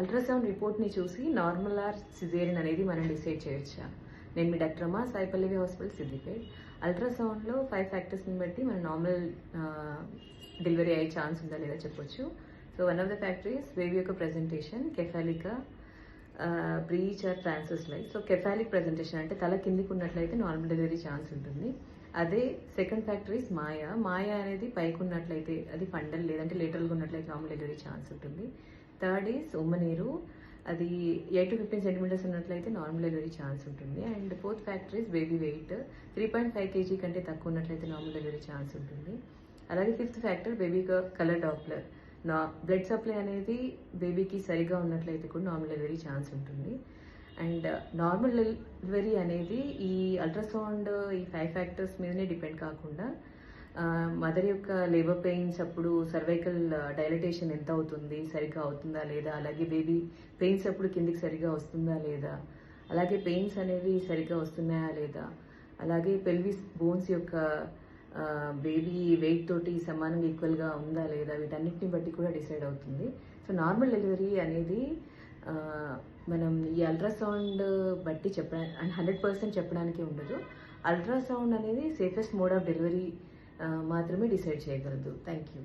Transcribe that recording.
Ultrasound రిపోర్ట్ని చూసి normal or caesarean అనేది మనం డిసైడ్ చేయొచ్చా? నేను మీ డాక్టర్ అమ్మ సాయిపల్లివి హాస్పిటల్ సిద్దిపేట్. అల్ట్రాసౌండ్లో ఫైవ్ ఫ్యాక్టర్స్ని బట్టి మన నార్మల్ డెలివరీ అయ్యే ఛాన్స్ ఉందా లేదా చెప్పొచ్చు. So one of the factories baby యొక్క presentation cephalic or breech or transverse lie. So cephalic presentation అంటే తల కిందికి ఉన్నట్లయితే నార్మల్ డెలివరీ ఛాన్స్ ఉంటుంది. అదే సెకండ్ ఫ్యాక్టర్ ఇస్ మాయా. మాయా అనేది పైకి ఉన్నట్లయితే అది ఫండల్ లేదంటే లేటరల్గా ఉన్నట్లయితే నార్మల్ డెలివరీ ఛాన్స్ ఉంటుంది. థర్డ్ ఈజ్ ఉమ్మనీరు అది ఎయిట్ టు ఫిఫ్టీన్ సెంటీమీటర్స్ ఉన్నట్లయితే నార్మల్ డెలివరీ ఛాన్స్ ఉంటుంది. And fourth factor is baby weight three point five KG కంటే తక్కువ ఉన్నట్లయితే నార్మల్ డెలివరీ ఛాన్స్ ఉంటుంది. అలాగే fifth factor baby colour Doppler నా బ్లడ్ సప్లై అనేది బేబీకి సరిగా ఉన్నట్లయితే కూడా నార్మల్ డెలివరీ ఛాన్స్ ఉంటుంది. అండ్ నార్మల్ డెలివరీ అనేది ఈ అల్ట్రాసౌండ్ ఈ ఫైవ్ ఫ్యాక్టర్స్ మీదనే డిపెండ్ కాకుండా మదర్ యొక్క లేబర్ పెయిన్స్ అప్పుడు సర్వైకల్ డైలటేషన్ ఎంత అవుతుంది? సరిగా అవుతుందా లేదా? అలాగే బేబీ పెయిన్స్ అప్పుడు కిందికి సరిగా వస్తుందా లేదా? అలాగే పెయిన్స్ అనేవి సరిగా వస్తున్నాయా లేదా? అలాగే పెల్విస్ బోన్స్ యొక్క బేబీ వెయిట్ తోటి సమానంగా ఈక్వల్గా ఉందా లేదా? వీటన్నిటిని బట్టి కూడా డిసైడ్ అవుతుంది. సో నార్మల్ డెలివరీ అనేది మనం ఈ అల్ట్రాసౌండ్ బట్టి చెప్పడానికి అండ్ హండ్రెడ్ పర్సెంట్ చెప్పడానికి ఉండదు. అల్ట్రాసౌండ్ అనేది సేఫెస్ట్ మోడ్ ఆఫ్ డెలివరీ మాత్రమే డిసైడ్ చేయగలదు. Thank you